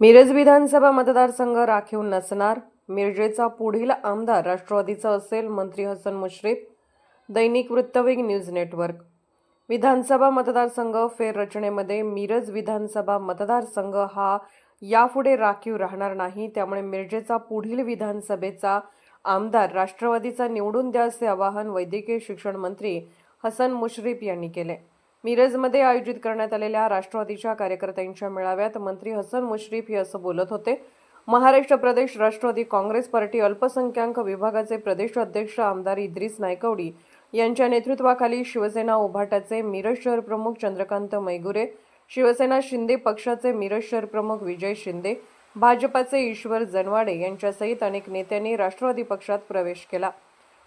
मिरज विधानसभा मतदारसंघ राखीव नसणार. मिरजेचा पुढील आमदार राष्ट्रवादीचा असेल मंत्री हसन मुश्रीफ. दैनिक वृत्तवेग न्यूज नेटवर्क. विधानसभा मतदारसंघ फेररचनेमध्ये मिरज विधानसभा मतदारसंघ हा यापुढे राखीव राहणार नाही. त्यामुळे मिरजेचा पुढील विधानसभेचा आमदार राष्ट्रवादीचा निवडून द्या असे आवाहन वैद्यकीय शिक्षण मंत्री हसन मुश्रीफ यांनी केले. मिरजमध्ये आयोजित करण्यात आलेल्या राष्ट्रवादीच्या कार्यकर्त्यांच्या मेळाव्यात मंत्री हसन मुश्रीफ हे असं बोलत होते. महाराष्ट्र प्रदेश राष्ट्रवादी काँग्रेस पार्टी अल्पसंख्याक विभागाचे प्रदेश अध्यक्ष आमदार इद्रिस नायकवडी यांच्या नेतृत्वाखाली शिवसेना उभाटाचे मिरज शहर प्रमुख चंद्रकांत मैगुरे शिवसेना शिंदे पक्षाचे मिरज शहर प्रमुख विजय शिंदे भाजपाचे ईश्वर जनवाडे यांच्यासहित अनेक नेत्यांनी राष्ट्रवादी पक्षात प्रवेश केला.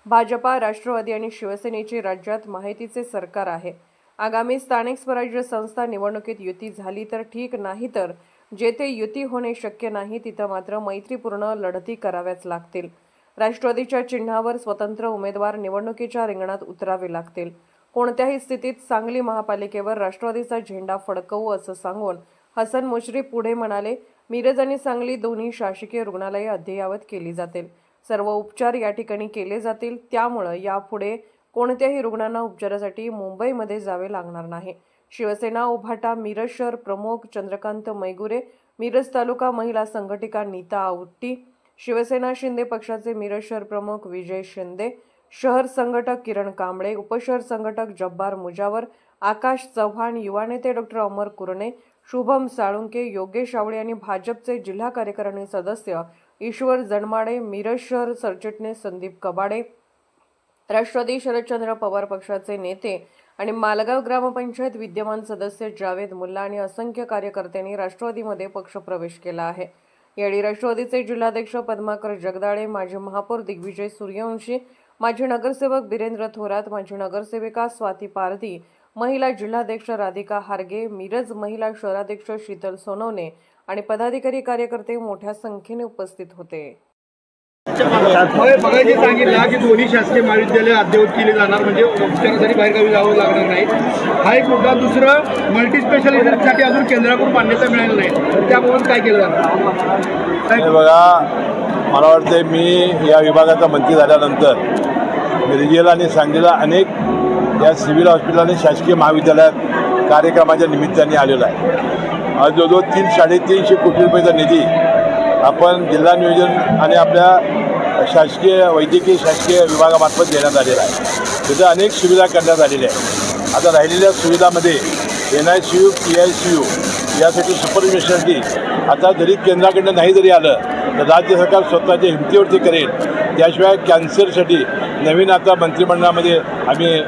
भाजपा राष्ट्रवादी आणि शिवसेनेची राज्यात माहितीचे सरकार आहे. आगामी स्थानिक स्वराज्य संस्था निवडणुकीत युती झाली तर ठीक नाही तर जेथे युती होणे शक्य नाही तिथं मात्र मैत्रीपूर्ण लढती कराव्याच लागतील. राष्ट्रवादीच्या चिन्हावर स्वतंत्र उमेदवार निवडणुकीच्या रिंगणात उतरावे लागतील. कोणत्याही स्थितीत सांगली महापालिकेवर राष्ट्रवादीचा झेंडा फडकवू असं सांगून हसन मुश्रीफ पुढे म्हणाले मिरज आणि सांगली दोन्ही शासकीय रुग्णालये अद्ययावत केली जातील. सर्व उपचार या ठिकाणी केले जातील. त्यामुळं यापुढे कोणत्याही रुग्णांना उपचारासाठी मुंबईमध्ये जावे लागणार नाही. शिवसेना उभाटा मिरज शहर प्रमुख चंद्रकांत मैगुरे मिरज तालुका महिला संघटिका नीता आवटी शिवसेना शिंदे पक्षाचे मिरज शहर प्रमुख विजय शिंदे शहर संघटक किरण कांबळे उपशहर संघटक जब्बार मुजावर आकाश चव्हाण युवा नेते डॉक्टर अमर कुरणे शुभम साळुंके योगेश आवळे आणि भाजपचे जिल्हा कार्यकारिणी सदस्य ईश्वर जनमाडे मिरज शहर सरचिटणीस संदीप कबाडे. राष्ट्रवादी शरदचंद्र पवार पक्षाचे नेते आणि मालगाव ग्रामपंचायत विद्यमान सदस्य जावेद मुल्ला आणि असंख्य कार्यकर्त्यांनी राष्ट्रवादीमध्ये पक्षप्रवेश केला आहे. यावेळी राष्ट्रवादीचे जिल्हाध्यक्ष पद्माकर जगदाळे माजी महापौर दिग्विजय सूर्यवंशी माजी नगरसेवक बिरेंद्र थोरात माजी नगरसेविका स्वाती पारधी महिला जिल्हाध्यक्ष राधिका हारगे मिरज महिला शहराध्यक्ष शीतल सोनवणे आणि पदाधिकारी कार्यकर्ते मोठ्या संख्येने उपस्थित होते. बघायचे सांगितलं की दोन्ही शासकीय महाविद्यालय अद्ययावत केली जाणार म्हणजे उपचारासाठी बाहेरगावी जावं लागणार नाही. हा एक मुद्दा. दुसरं मल्टी स्पेशालिटीसाठी अजून केंद्राकडून मान्यता मिळाली नाही. त्याबाबत काय केलं जाणार? हे बघा मला वाटते मी या विभागाचा मंत्री झाल्यानंतर मिरजेला आणि सांगलीला अनेक या सिव्हिल हॉस्पिटल आणि शासकीय महाविद्यालयात कार्यक्रमाच्या निमित्ताने आलेला आहे. आज जवळजवळ तीन साडेतीनशे कोटी रुपयाचा निधी आपण जिल्हा नियोजन आणि आपल्या शासकीय वैद्यकीय शासकीय विभागामार्फत देण्यात आलेला आहे. तिथं अनेक सुविधा करण्यात आलेल्या आहेत. आता राहिलेल्या सुविधामध्ये N I C U P I C U यासाठी सुपर स्पेशालिटी आता जरी केंद्राकडनं नाही जरी आलं तर राज्य सरकार स्वतःच्या हिमतीवरती करेल. त्याशिवाय कॅन्सरसाठी नवीन आता मंत्रिमंडळामध्ये आम्ही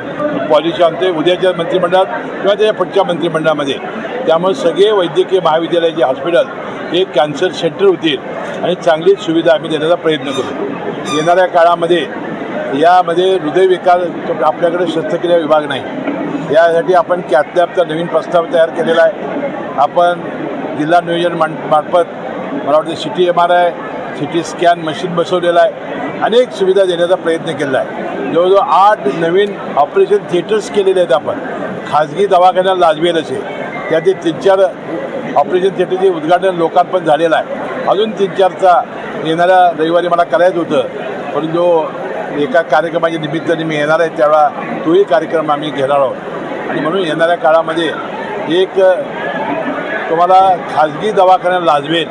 पॉलिसी आणतोय. उद्याच्या मंत्रिमंडळात किंवा त्याच्या पुढच्या मंत्रिमंडळामध्ये. त्यामुळे सगळे वैद्यकीय महाविद्यालयाचे हॉस्पिटल हे कॅन्सर सेंटर होतील आणि चांगली सुविधा आम्ही देण्याचा प्रयत्न करू. येणाऱ्या काळामध्ये यामध्ये हृदयविकार आपल्याकडे शस्त्रक्रिया विभाग नाही. यासाठी आपण कॅथलॅबचा नवीन प्रस्ताव तयार केलेला आहे. आपण जिल्हा नियोजन मान मार्फत मला वाटतं C T M R I C T scan machine बसवलेलं आहे. अनेक सुविधा देण्याचा प्रयत्न केलेला आहे. जवळजवळ आठ नवीन ऑपरेशन थिएटर्स केलेले आहेत आपण. खाजगी दवाखान्याला लाजवेल असे त्यातील तीन चार ऑपरेशन थिएटरचे उद्घाटन लोकार्पण झालेलं आहे. अजून तीन चारचा येणाऱ्या रविवारी मला करायचं होतं. परंतु एका कार्यक्रमाच्या निमित्ताने मी येणार आहे त्यावेळा तोही कार्यक्रम आम्ही घेणार आहोत. आणि म्हणून येणाऱ्या काळामध्ये एक तुम्हाला खाजगी दवाखान्याला लाजवेल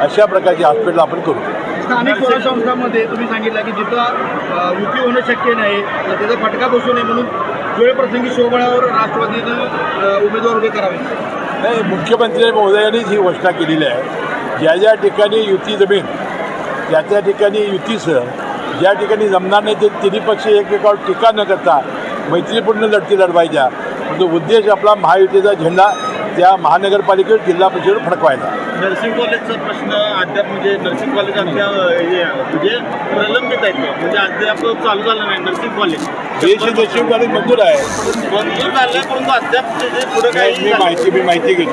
अशा प्रकारची हॉस्पिटल आपण करू. स्थानिक स्वराज संस्थांमध्ये तुम्ही सांगितलं की जिथं युती होणं शक्य नाही तर त्याचा फटका बसू नये म्हणून वेळप्रसंगी शोबळावर राष्ट्रवादीनं उमेदवार उभे करावे. नाही मुख्यमंत्री महोदयांनीच ही घोषणा केलेली आहे. ज्या ज्या ठिकाणी युती जमीन त्या त्या ठिकाणी युतीसह ज्या ठिकाणी जमणार नाही ते तिन्ही पक्ष एकमेकावर टीका न करता मैत्रीपूर्ण लढती लढवायच्या. म्हणजे उद्देश आपला महायुतीचा झेंडा त्या महानगरपालिकेवर जिल्हा परिषदेवर फडकवायचा नर्सिंग कॉलेजचा प्रश्न अद्याप म्हणजे नर्सिंग कॉलेज आमच्या हे म्हणजे प्रलंबित आहेत. म्हणजे अद्याप चालू झालं नाही नर्सिंग कॉलेज. देश कॉलेज मंजूर आहे. मंजूर झालं परंतु अद्याप पुढे मी काही माहिती मी माहिती घेतो.